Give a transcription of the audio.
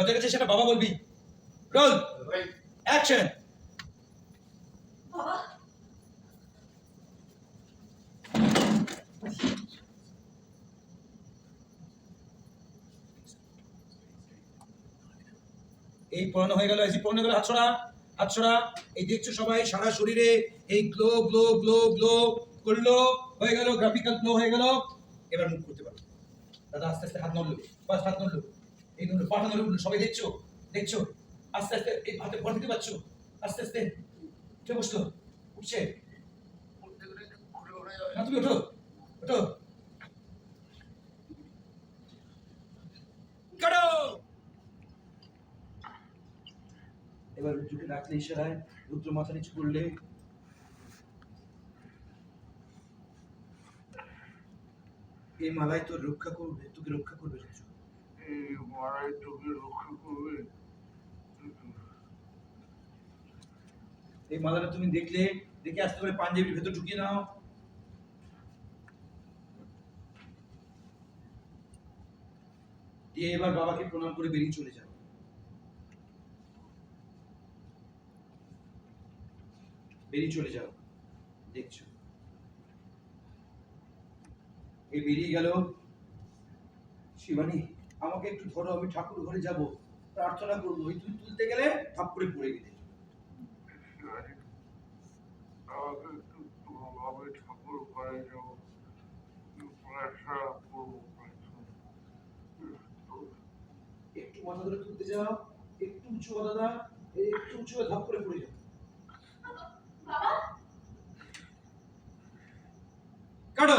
কথা গেছে সেটা বাবা বলবি? রোল অ্যাকশন বাবা। এই পড়ানো হয়ে গেল এই হয়ে গেল হাত ছড়া হাত ছড়া এই দেখছ সবাই সারা শরীরে এই গ্লো গ্লো গ্লো গ্লো করল। হয়ে গেল গ্রাফিক্যাল গ্লো হয়ে গেল। এবার মুখ করতে পারো। দাদা আস্তে আস্তে হাত নড়লো। বাস হাত নড়লো। এই নড়লো সবাই দেখছ? দেখছ? আস্তে আস্তে এই হাতে ভর দিতে পারছ? আস্তে আস্তে। উঠে বসল। উঠছে। তুমি ওঠো। ওঠো। এবার রুদ্রকে ডাকলে ইশারায়, রুদ্র মাথা নিচু করলে এই মালাই তোর রক্ষা করবে, তোকে রক্ষা করবে রুদ্র মারাই তোকে রক্ষা করবে। এই মালাটা তুমি দেখলে, দেখে আসতে পারে পাঞ্জাবির ভেতর ঢুকিয়ে নাও। দিয়ে এবার বাবাকে প্রণাম করে বেরিয়ে চলে যাও। বেরিয়ে চলে যাও। দেখছ? এই বেরিয়ে গেল শিবানী। আমাকে একটু ধরো আমি ঠাকুর ঘরে যাব। প্রার্থনা করব। ওই তুই তুলতে গেলে ঠাপ করে পড়ে গেলে। একটু ঠাকুর ঘরে যাব একটু মাথা ধরে তুলতে যাও। একটু উঁচু কথা দাও। একটু উঁচু ধাপ করে পড়ে যাও। কাটো।